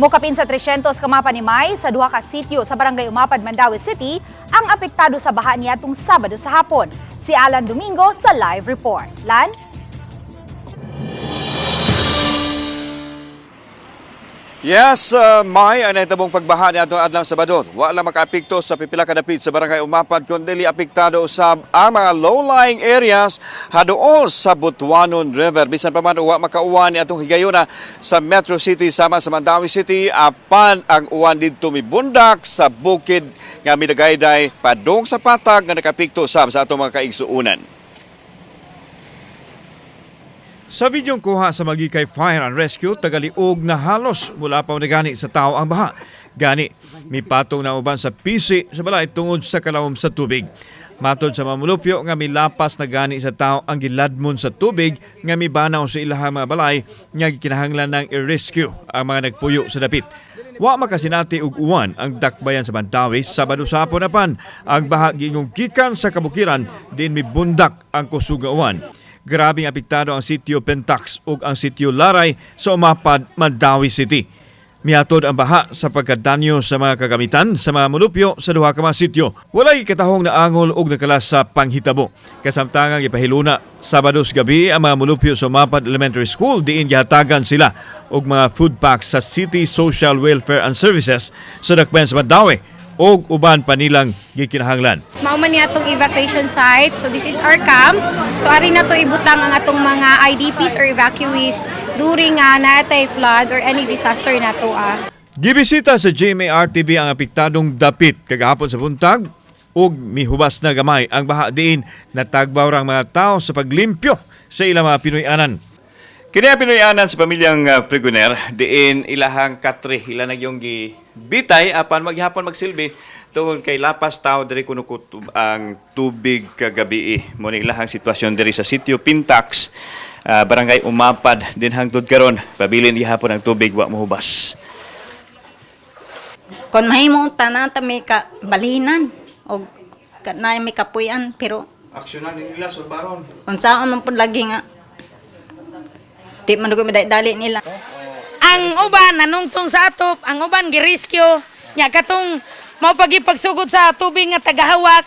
Mukapin sa 300 ka mapa ni May sa duha ka sitio sa Barangay Umapad, Mandawi City ang apektado sa baha niadtong Sabado sa hapon. Si Alan Domingo sa live report. Lan? Yes, uh, may ang nahitabong pagbaha ni atong adlang Sabado. Wala makaapekto sa pipila ka dapit sa barangay Umapad kundi apektado usab ang mga low-lying areas haduol sa Butuanon River. Bisan pa man uwa makauwan ni atong higayuna sa Metro City sama sa Mandawi City apan ang uwan didto mibundak sa bukid nga midagayday padung sa patag nga nakapekto usab sa atong mga kaigsuunan. Sa bidyong kuha sa Magikay Fire and Rescue, tagaliog na halos mula pa gani sa tao ang baha. Gani, may patong na uban sa pisi sa balay tungod sa kalawom sa tubig. Matod sa mamulupyo nga milapas na gani sa tao ang giladmon sa tubig nga mibanaw sa ilahang mga balay nga kinahanglan ng i-rescue ang mga nagpuyo sa dapit. Wa makasinati og uwan ang dakbayan sa Bantawi Sabado sa hapon na pan. Ang baha gingong gikan sa kabukiran din mibundak ang uwan. Grabing apektado ang sitio Pentax ug ang sitio Laray sa Umapad, Mandawi City. Miatod ang baha sa pagkadanyo sa mga kagamitan sa mga mulupyo sa duha ka mga sityo. Walay katahong na angol og nakalas sa panghitabo. Kasamtangang ipahiluna Sabado sa gabi ang mga mulupyo sa Umapad Elementary School diin gihatagan sila og mga food packs sa City Social Welfare and Services sa Dakbayan sa og uban pa nilang gikinahanglan. Mao man niya atong evacuation site. So this is our camp. So ari na to ibutang ang atong mga IDPs or evacuees during uh, naatay flood or any disaster na to ah. Gibisita sa GMAR-TV ang apektadong dapit kagahapon sa buntag ug mihubas na gamay ang baha diin natagbaw rang mga tao sa paglimpyo sa ilang mga Pinoyanan. Kini ang Pinoyanan sa pamilyang uh, Pregoner, diin ilahang katre, ila na yung bitay apan maghapon magsilbi tungod kay lapas tao diri kuno ang tubig kagabi. Mo ni ilahang sitwasyon diri sa sitio Pintax, ah, barangay Umapad din hangtod karon pabilin ihapon ang tubig wa mohubas. Kon mahimo tanan ta may ka balinan o na may kapuyan pero Aksyonan nila so baron. unsaon man pud lagi nga di man ko dali nila. ang uban nanungtong sa atop, ang uban giriskyo, nya katong mao pagi pagsugod sa tubig nga tagahawak,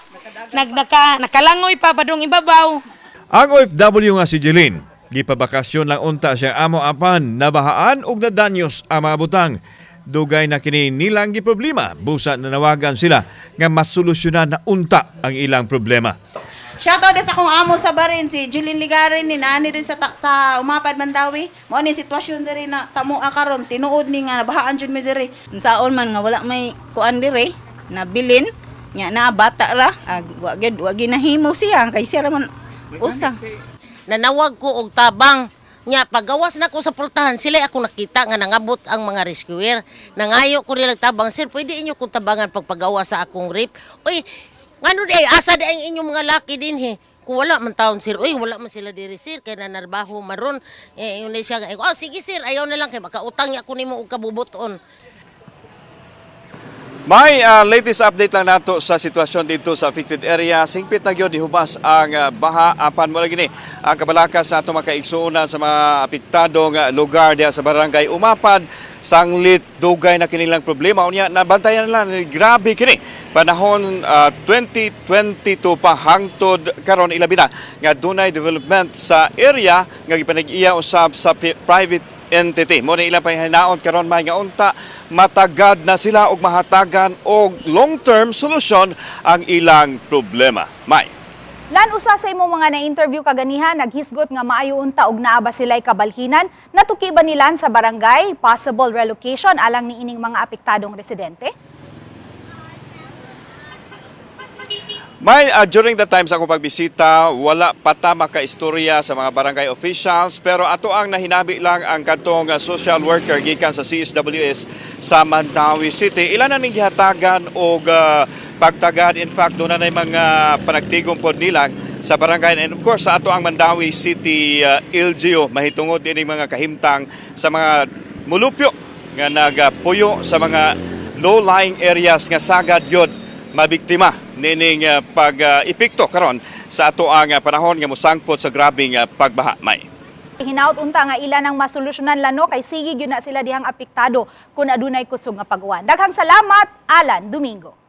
nag naka, nakalangoy pa padung ibabaw. Ang OFW nga si Jeline, gipabakasyon lang unta siya amo apan nabahaan og nadanyos ang mga butang. Dugay na kini nilang giproblema, busa na nawagan sila nga masolusyonan na unta ang ilang problema. Shoutout din sa akong amo sa barin, si Julie Ligarin, ni nani rin sa, ta- sa Umapad Mandawi. Mo ni sitwasyon diri na sa mua karon tinuod ni nga nabahaan jud mi diri. Unsaon man nga wala may kuan dire na bilin nya na bata ra ag wa gyud wa ginahimo siya kay siya ra man usa. nanawag ko og tabang nya pagawas na ko sa pultahan sila ako nakita nga nangabot ang mga rescuer nangayo ko nila tabang sir pwede inyo kong tabangan pagpagawa sa akong rip oy ngano di asa di ang inyong mga laki din he kung wala man taon sir oy wala man sila diri sir kay nanarbaho maron. Eh yun siya nga, oh sige sir ayaw na lang kay makautang niya ko nimo og kabubuton May ah, latest update lang nato sa sitwasyon dito sa affected area. Singpit na gyud ihubas ang ah, baha apan mo lagi ni ang kabalakas sa atong mga kaigsuonan sa mga apektadong ah, lugar diha sa barangay Umapad. Sanglit dugay na kinilang problema unya nabantayan lang grabe kini panahon ah, 2022 pa hangtod karon ilabi na nga dunay development sa area nga gipanag-iya usab sa private entity. Mo na ilang pahinaon karon may nga unta matagad na sila og mahatagan og long-term solusyon ang ilang problema. May. Lan usa sa imo mga na-interview kaganihan naghisgot nga maayo unta og naaba sila'y kabalhinan natuki ba nilan sa barangay possible relocation alang ni ining mga apektadong residente? May uh, during the time sa akong pagbisita, wala pa ta makaistorya sa mga barangay officials pero ato ang nahinabi lang ang katong uh, social worker gikan sa CSWS sa Mandawi City. Ilan na ning gihatagan og uh, pagtagad in fact doon na na mga panagtigong pod nilang sa barangay. And of course sa ato ang Mandawi City uh, LGU mahitungod din mga kahimtang sa mga mulupyo nga nagpuyo sa mga low-lying areas nga sagad yod mabiktima nining uh, pag uh, epekto karon sa ato ang uh, panahon nga mosangpot sa grabing uh, pagbaha may Hinaut unta nga ila nang masolusyonan lano kay sige gyud na sila dihang apektado kung adunay kusog nga pag-uwan. Daghang salamat, Alan Domingo.